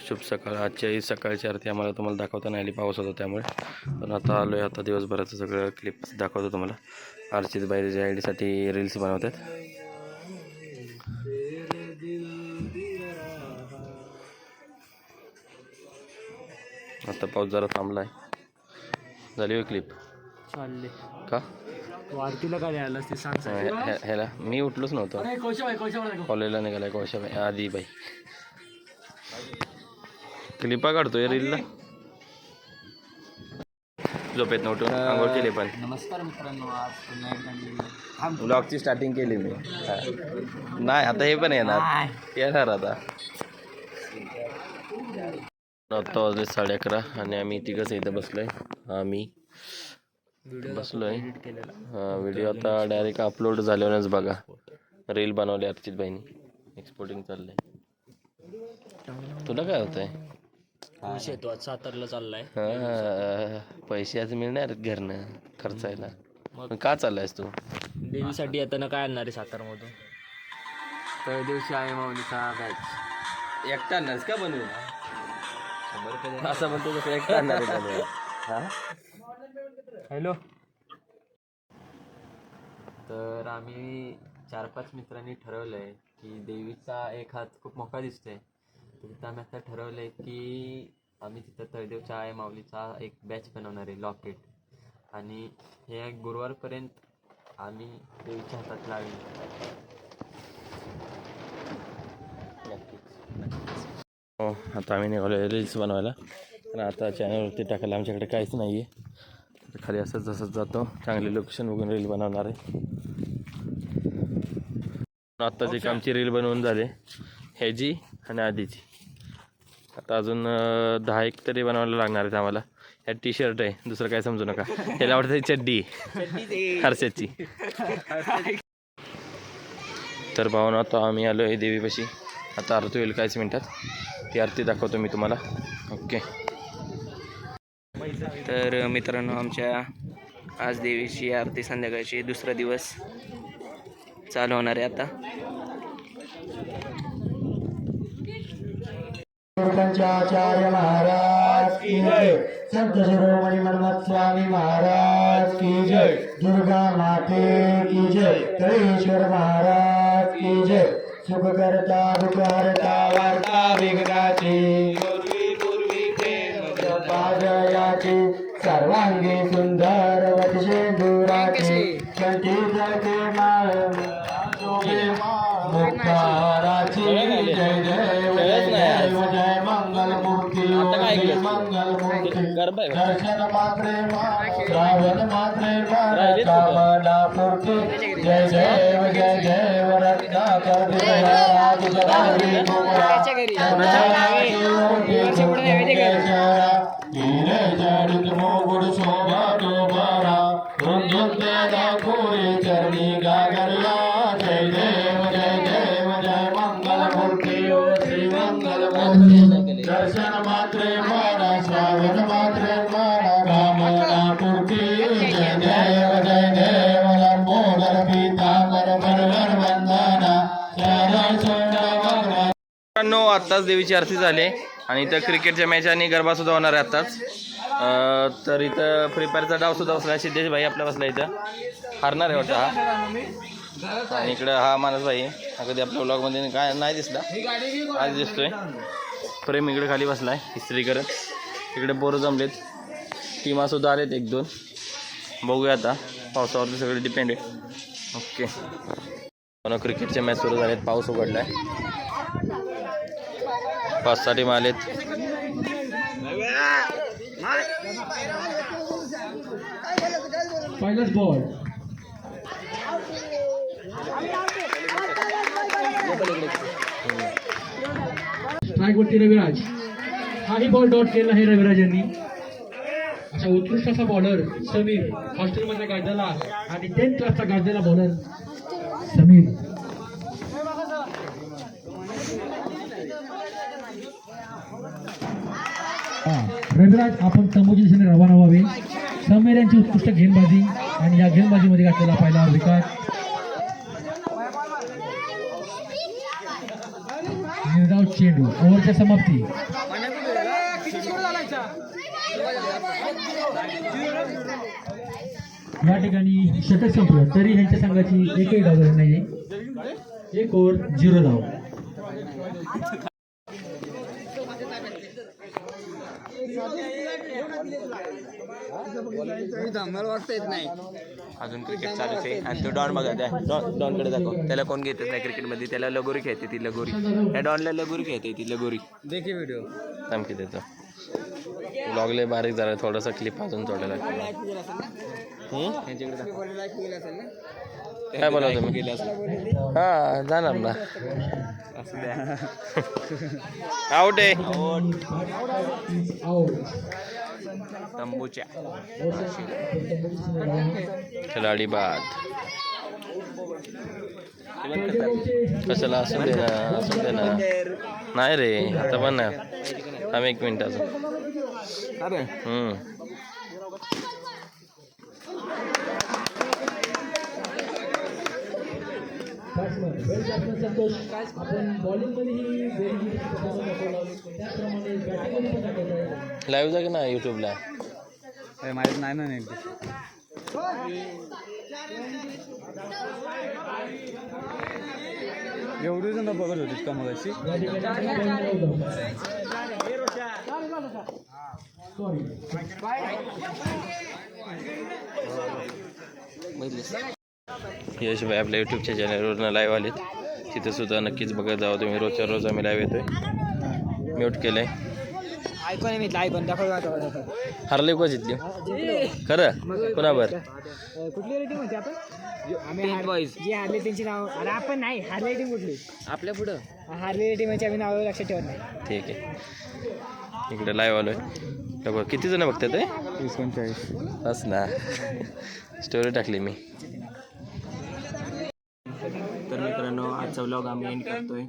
शुभ सकाळ. आजच्याही सकाळची आरती आम्हाला तुम्हाला दाखवता नाही आली पाऊस होता त्यामुळे. पण आता आलो आहे आता दिवसभराचं सगळं क्लिप दाखवतो तुम्हाला. अर्चित बाईच्या आय डीसाठी रील्स बनवतात. आता पाऊस जरा थांबला आहे झाली होय क्लिप चालले. का? वारतीला काय द्यायला ते सांग. ह्या- ह्या- ह्याला. मी उठलोच नव्हतो. कॉलेजला निघालाय कोशाबाई आधी बाई. क्लिपा काढतोय रीलला झोपेत नव्हतं. आंघोळ केली पण. नमस्कार मित्रांनो आज पुन्हा एकदा मी थांब ब्लॉगची स्टार्टिंग केली मी. हा. नाही आता हे पण येणार. येणार आता. आता वाजले साडे अकरा आणि आम्ही तिघंच इथं बसलोय. आम्ही बसलोय. हा व्हिडिओ आता डायरेक्ट अपलोड झाल्यावरच बघा. रील बनवली अर्चित बाईनी एक्सपोर्टिंग चाललंय. तुला काय होतंय? आज सातारला चाललाय. हा, पैसे आज मिळणार आहेत घरनं खर्चायला. मग? मग का चाललायस तू? देवीसाठी येताना काय आणणार आहे सातारमधून? तर दिवशी आहे माऊलीचा बॅच एकटा आणणारस का बनवून? असं म्हणतो कसं एकटा आणणार आहे हा? हॅलो. तर आम्ही चार पाच मित्रांनी ठरवलं आहे की देवीचा एक हात खूप मोठा दिसतोय. तिथं आम्ही आता ठरवलं आहे की आम्ही तिथं तळदेवच्या आहे माऊलीचा एक बॅच बनवणार आहे लॉकेट आणि हे गुरुवारपर्यंत आम्ही देवीच्या हातात लावेल हो आता आम्ही निघालो रील्स बनवायला. पण आता चॅनलवरती टाकायला आमच्याकडे काहीच नाही आहे खाली असंच जसंच जातो. चांगले लोकेशन बघून रील बनवणार आहे. आत्ताच एक आमची रील बनवून झाले ह्याची आणि आधीची. आता अजून दहा एक तरी बनवायला लागणार आहेत आम्हाला. ह्या टी शर्ट आहे दुसरं काय समजू नका. त्याला आवडतं चड्डी. हर्षदची. तर भावना आता आम्ही आलो आहे देवीपाशी. आता आरती होईल काहीच मिनिटात. ती आरती दाखवतो मी तुम्हाला. ओके. तर मित्रांनो आमच्या आज देवीची आरती संध्याकाळची दुसरा दिवस चालू होणार आहे आता. आचार्य महाराज की जय. संत शिरोमणी मनमत स्वामी महाराज की जय. दुर्गा माते की जय. कळेश्वर महाराज की जय. सुख करता दुख हरता वार्ता विघ्नाची. पादयाची सर्वांगी सुंदर वटशे दुराची. कंठी जळते माळ. मुक्ताराची जय जय దర్శన మాత్రేమా శ్రావణ మాత్రేమా కామనా పూర్తి జయ దేవ జయ దేవ మూగుడు శోభా శోభారా రుందుంతే నా కోరి చరణి గాగర్లా आत्ताच देवीची आरती झाली आणि इथं क्रिकेटच्या मॅच आणि गरबासुद्धा होणार आहे आत्ताच. तर इथं फ्री फायरचा डावसुद्धा बसला सिद्धेश भाई आपला बसला इथं. हारणार आहे वाटतं हा. आणि इकडं हा मानस भाई. हा कधी आपल्या ब्लॉगमध्ये काय नाही दिसला. आज दिसतोय. प्रेम इकडे खाली बसला आहे इस्त्री करत. इकडे पोरं जमलेत. टीमासुद्धा आलेत एक दोन. बघूया आता. पावसावरती सगळे डिपेंड आहे ओके. क्रिकेटच्या मॅच सुरू झाल्यात पाऊस उघडला आहे पाच साठी माल आलेत पहिलाच बॉल स्ट्राईकवरती रविराज. हाही बॉल डॉट केला आहे रविराज यांनी. अशा उत्कृष्ट असा बॉलर समीर हॉस्टेलमध्ये गाजलेला आणि टेन्थ क्लासचा गाजलेला बॉलर समीर हा, रविराज आपण तंबूच्या दिशेने रवाना व्हावे. समीर यांची उत्कृष्ट घेणबाजी आणि या घेणबाजीमध्ये घातलेला पहिला विकास. निर्धाव चेंडू ओव्हरच्या समाप्ती. या ठिकाणी षटक संपलं तरी ह्यांच्या संघाची एकही धाव झाली नाही एक ओव्हर झिरो धाव. अजून क्रिकेट चालूच आहे. आणि तो डॉन बघा त्या डॉन डॉनकडे दाखव. त्याला कोण घेतच नाही क्रिकेटमध्ये त्याला लगोरी खेळते ती लगोरी. त्या डॉनला लगोरी खेळते ती लगोरी. देखील व्हिडिओ थांबकी देतो. ब्लॉगले बारीक झाला थोडासा क्लिप अजून जोडायला काय बोला तुम्ही? हा जाणार ना. आउट आहे. आऊट तंबूच्या. खिलाडी बाद. कशाला असू दे ना असू दे ना. नाही रे आता पण थांब एक मिनिट अजून. हम्म संतोष. आपण बॉलिंगमध्येही performance दाखवला. त्याचप्रमाणे बॅटिंगमध्ये पण दाखवत आहे. लाईव्ह जा की ना यूट्यूबला माहीत नाही ना नेमकी. एवढी जण बघत होतीस का या ठिकाणी point नव्हता. Sorry. यश भाई आपल्या यूट्यूबच्या चॅनलवरनं लाईव्ह आलेत. तिथं सुद्धा नक्कीच बघत जावं तुम्ही. रोजच्या रोज आम्ही लाईव्ह येतोय. म्यूट केलंय. ऐकून मी ऐकून. दाखव हरले का जितली खरं? कुणाबर कुठली रेटिंग म्हणते आपण? आम्ही हार- जी हारले त्यांची नाव. अरे आपण नाही. हारले रेटिंग कुठली? आपल्या पुढं. हारले रेटिंग म्हणजे आम्ही नाव लक्षात ठेवत नाही. ठीक आहे. इकडे लाईव्ह आलोय. बघ किती जण बघतात ते? पंचेचाळीस. बस ना. स्टोरी टाकली मी. तर मित्रांनो आजचा व्लॉग आम्ही एंड करतोय.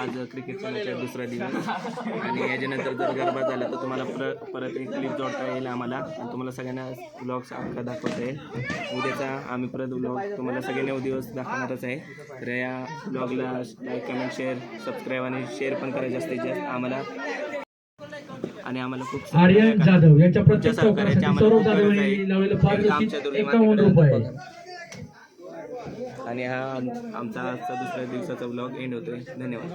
आज क्रिकेटचा मॅच दुसरा दिवस. आणि याच्यानंतर जर गरबा झाला तर तुम्हाला पर परत एक क्लिप जोडता येईल आम्हाला. आणि तुम्हाला सगळ्यांना व्लॉग्स अख्खा दाखवता येईल. उद्याचा आम्ही परत व्लॉग तुम्हाला सगळे नऊ दिवस दाखवणारच आहे. तर या व्लॉगला लाईक कमेंट शेअर सबस्क्राईब आणि शेअर पण करा जास्तीत जास्त. आम्हाला आणि आम्हाला खूप आर्यन जाधव यांच्या प्रत्येक चौकासाठी सौरभ जाधव यांनी. लावलेलं दोन्ही एकावन्न रुपये. आणि हा आम- आमचा आजचा दुसऱ्या दिवसाचा ब्लॉग एंड होतोय. धन्यवाद.